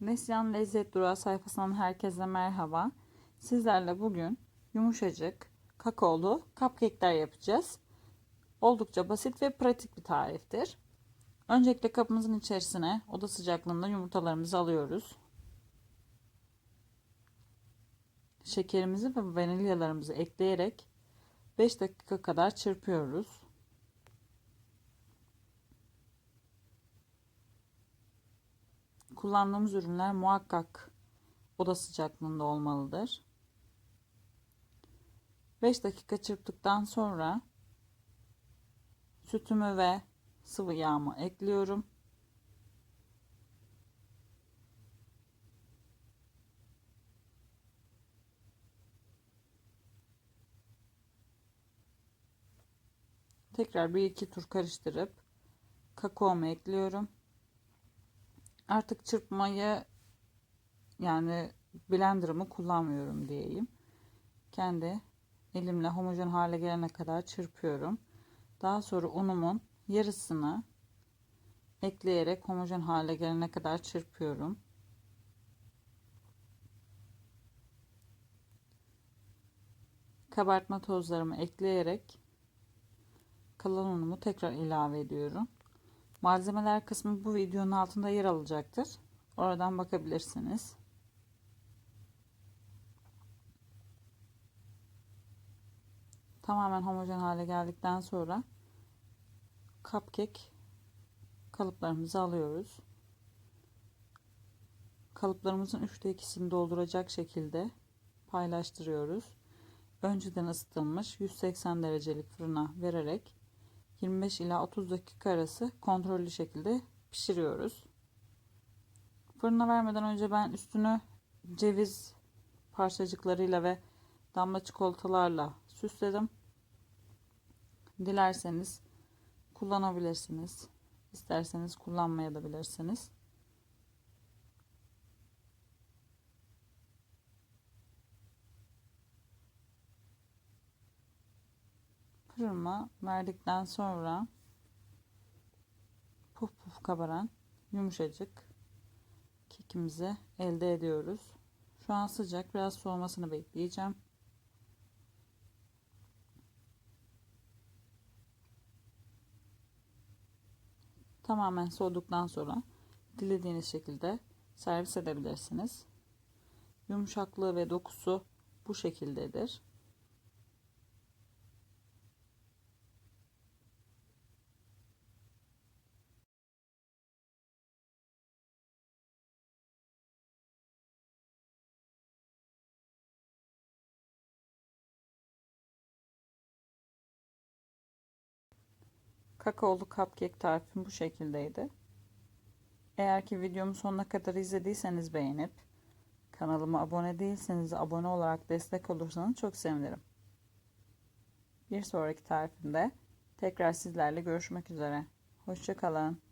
Neslihan Lezzet Durağı sayfasından herkese merhaba. Sizlerle bugün yumuşacık, kakaolu cupcake'ler yapacağız. Oldukça basit ve pratik bir tariftir. Öncelikle kabımızın içerisine oda sıcaklığında yumurtalarımızı alıyoruz. Şekerimizi ve vanilyalarımızı ekleyerek 5 dakika kadar çırpıyoruz. Kullandığımız ürünler muhakkak oda sıcaklığında olmalıdır. 5 dakika çırptıktan sonra sütümü ve sıvı yağımı ekliyorum. Tekrar bir iki tur karıştırıp kakaomu ekliyorum artık çırpmayı yani blenderımı kullanmıyorum diyeyim. Kendi elimle homojen hale gelene kadar çırpıyorum. Daha sonra unumun yarısını ekleyerek homojen hale gelene kadar çırpıyorum. Kabartma tozlarımı ekleyerek kalan unumu tekrar ilave ediyorum. Malzemeler kısmı bu videonun altında yer alacaktır. Oradan bakabilirsiniz. Tamamen homojen hale geldikten sonra cupcake kalıplarımızı alıyoruz. Kalıplarımızın 3'te 2'sini dolduracak şekilde paylaştırıyoruz. Önceden ısıtılmış 180 derecelik fırına vererek 25 ila 30 dakika arası kontrollü şekilde pişiriyoruz. Fırına vermeden önce ben üstünü ceviz parçacıklarıyla ve damla çikolatalarla süsledim. Dilerseniz kullanabilirsiniz. İsterseniz kullanmaya da. Fırına verdikten sonra puf puf kabaran yumuşacık kekimizi elde ediyoruz. Şu an sıcak biraz soğumasını bekleyeceğim. Tamamen soğuduktan sonra dilediğiniz şekilde servis edebilirsiniz. Yumuşaklığı ve dokusu bu şekildedir. Kakaolu cupcake tarifim bu şekildeydi. Eğer ki videomu sonuna kadar izlediyseniz beğenip kanalıma abone değilseniz abone olarak destek olursanız çok sevinirim. Bir sonraki tarifimde tekrar sizlerle görüşmek üzere. Hoşçakalın.